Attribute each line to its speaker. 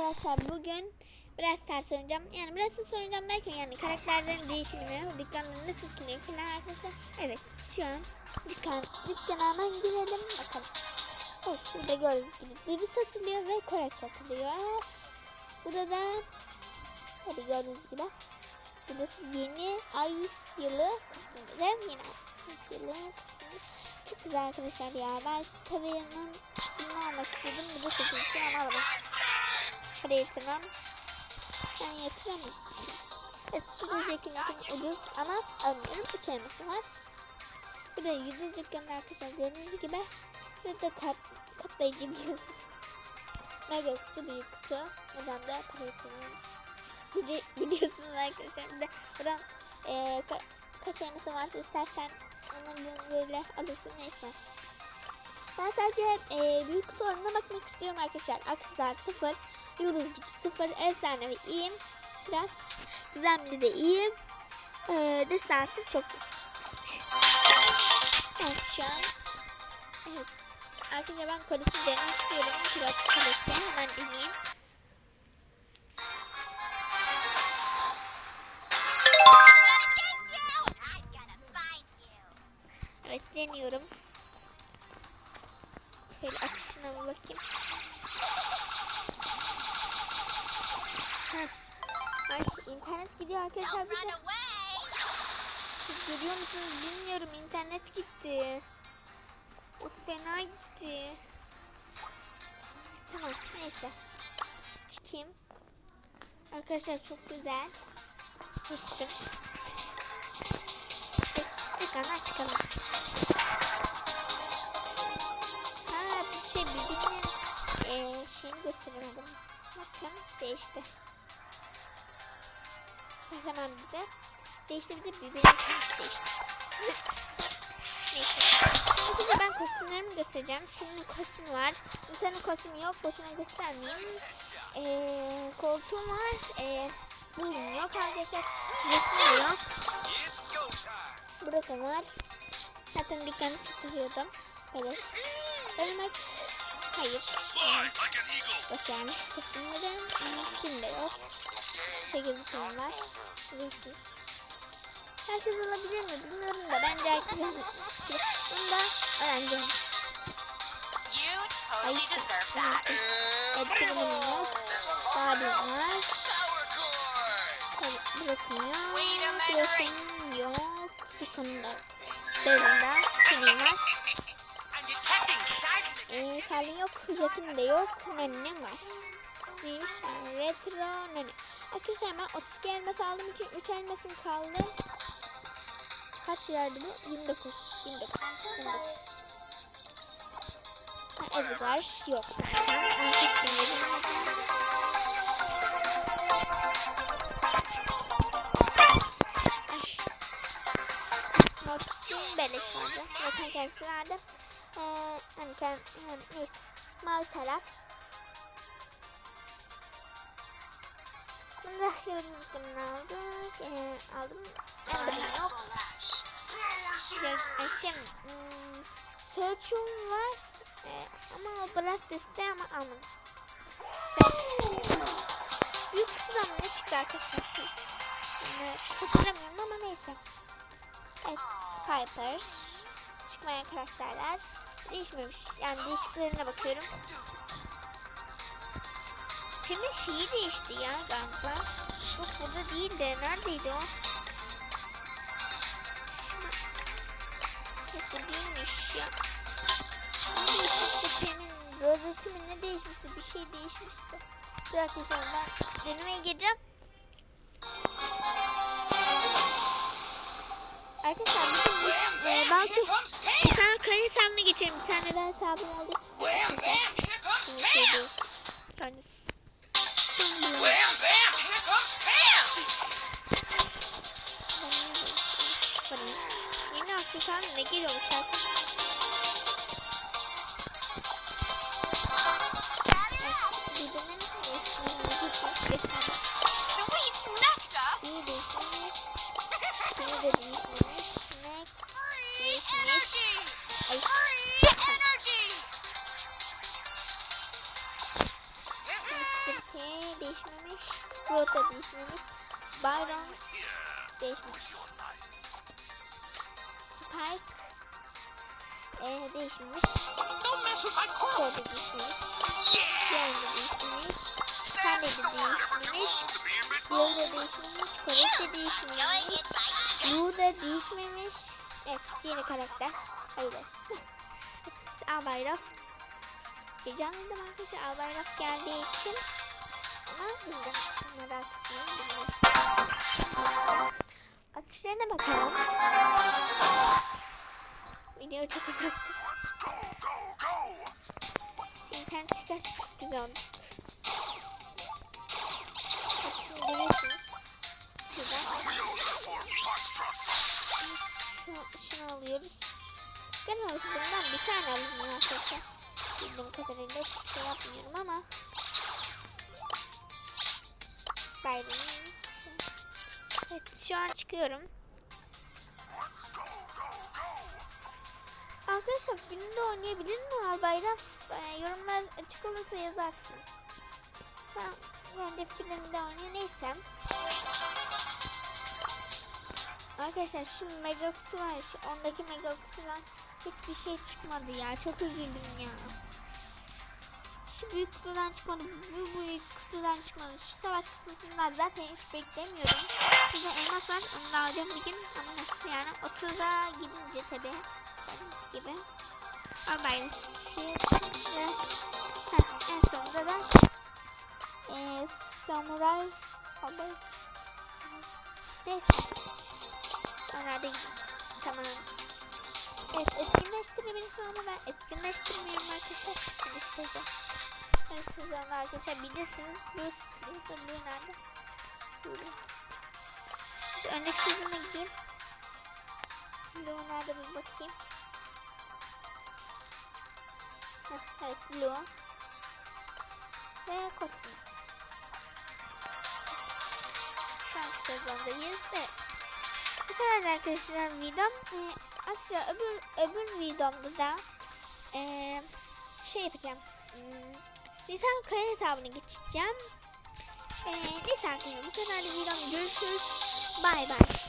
Speaker 1: arkadaşlar bugün biraz ters oynayacağım. Yani biraz ters oynayacağım derken yani karakterlerin değişimini, dükkanların nasıl falan arkadaşlar. Evet şu an dükkan, dükkana hemen girelim bakalım. Evet burada gördüğünüz gibi Bibi satılıyor ve Kore satılıyor. Burada da tabii gördüğünüz gibi burası yeni ay yılı kostümleri. Yeni ay yılı. Çok güzel arkadaşlar ya. Ben şu tavanın üstünü almak istedim. Bir de satın için ama alamadım. Para yatırmam. Ben yatıramam. Evet şurada ceketim ucuz ama almıyorum. Üç elması var. Bu da yüzü dükkanı arkadaşlar gördüğünüz gibi. Burada kat, katlayıcı biliyorsunuz. Mega kutu büyük kutu. Buradan da para yatırmam. Bili, biliyorsunuz arkadaşlar. Bir de buradan e, ka, kaç elması varsa istersen onu böyle alırsın neyse. Ben sadece e, büyük kutu oranına bakmak istiyorum arkadaşlar. Aksesler 0, yıldız gücü 0, efsanevi iyiyim. Biraz gizemli de iyiyim. E, destansı çok. Evet şu an. Evet. Arkadaşlar ben kolesi denemek istiyorum. Pilot kolesi hemen deneyeyim. Evet deniyorum. Şöyle açışına bir bakayım. İnternet gidiyor arkadaşlar bir de. Siz görüyor musunuz bilmiyorum internet gitti. Of fena gitti. Tamam neyse. Çıkayım. Arkadaşlar çok güzel. Kestim. Kestik ana çıkalım. Ha bir şey birbirinin eee şeyini gösteremedim. Bakın değişti. Hemen bir de değişti bir de birbirinin kendisi değişti. Neyse. Şimdi ben kostümlerimi göstereceğim. Şimdi kostüm var. Bir tane kostüm yok. Boşuna göstermeyeyim. Ee, koltuğum var. Ee, buyurun yok arkadaşlar. Jesim yok. Burada var. Zaten dükkanı satıyordum. Beleş. Ölmek. Hayır. Yok yani. Kostümlerim. Skin de yok. 8 tane var. Biliyorsunuz. Herkes alabilir mi bilmiyorum da bence herkes alabilir. Bunu da öğreneceğim.
Speaker 2: You
Speaker 1: Ay
Speaker 2: totally deserve that.
Speaker 1: Edgar'ın yok. Barbie var. Bırakın yok. Bu konuda. Derinde. Kimin var. Ee, Karlin yok. Yakın da yok. Nennem var. Neymiş? Yani retro nene. Arkadaşlar ben 32 elmas aldığım için 3 elmasım kaldı. Kaç yerdi bu? 29. 29. 29. Ha, Ezgar yok zaten. 18 bin Mortis'in beleş vardı. Zaten kendisi vardı. Ee, hani kend, yani neyse. Mavi taraf. Bunu da yıldız gününü aldık. Ee, aldım. Ember'ın yok. Şey, şey, hmm, Search'um var. Ee, ama o biraz deste ama almadım. Büyük kısımdan ne çıktı arkadaşlar? Yani, hatırlamıyorum ama neyse. Evet, Piper. Çıkmayan karakterler. Değişmemiş. Yani değişiklerine bakıyorum. Hemen şeyi değişti ya galiba. Yok burada değil de neredeydi o? Yok bu değilmiş ya. Senin rozeti ne değişmişti? Bir şey değişmişti. Bir dakika sonra ben denemeye gireceğim. Arkadaşlar bizim bu, e, belki bir tane kare hesabına geçelim. Bir tane daha hesabım oldu. Şimdi
Speaker 2: Pam.
Speaker 1: değişmiş. Tanesi. Yeni aksesuar ne geliyormuş arkadaşlar? Okey değişmemiş. Sprout da değişmemiş. Byron değişmemiş. Spike ee, değişmemiş.
Speaker 2: My
Speaker 1: Cole
Speaker 2: cool.
Speaker 1: da değişmemiş. Değişmemiş. Sen de değişmemiş. Yol da değişmemiş. Korek de değişmemiş. Blue da değişmemiş. Evet yeni karakter. Hayırlı. Albayraf. Heyecanlıydım arkadaşlar Albayraf geldiği için. Ama bildim. Merak etmeyin. Atışlarına bakalım. Video çok uzattı. İnternet çıkarsa çok güzel. Genel olarak bundan bir tane alınıyor arkadaşlar. Bildiğim kadarıyla hiç şey yapmıyorum ama. Bayramın. Evet şu an çıkıyorum. Arkadaşlar filmde oynayabilir mi Albayram? Ee, yorumlar açık olursa yazarsınız. Ben bence filmde oynuyor. Neyse. Arkadaşlar şimdi mega kutu var. Şu ondaki mega kutudan hiçbir şey çıkmadı ya. Çok üzüldüm ya. Şu büyük kutudan çıkmadı. Bu büyük kutudan çıkmadı. Şu savaş kutusundan zaten hiç beklemiyorum. Şurada elmas var. Onu da alacağım bir gün. Ama nasıl yani? 30'a gidince tabii. Kendisi gibi. Ama ben şu ve Heh, en sonunda da eee samuray abi neyse sonra da tamam evet etkinleştirebilirsin ama ben etkinleştirmiyorum arkadaşlar kısaca evet kızlarım arkadaşlar bilirsiniz bu bu bu nerede Burada. Öndeki gideyim Blue nerede bir bakayım Heh, evet Blue ve kostüm şu an sezondayız ve bu kadar arkadaşlar videom. Ee, arkadaşlar öbür, öbür videomda da ee, şey yapacağım. Hmm, Nisan Kaya hesabını geçeceğim. Ee, neyse arkadaşlar bu kadar videom görüşürüz. Bay bay.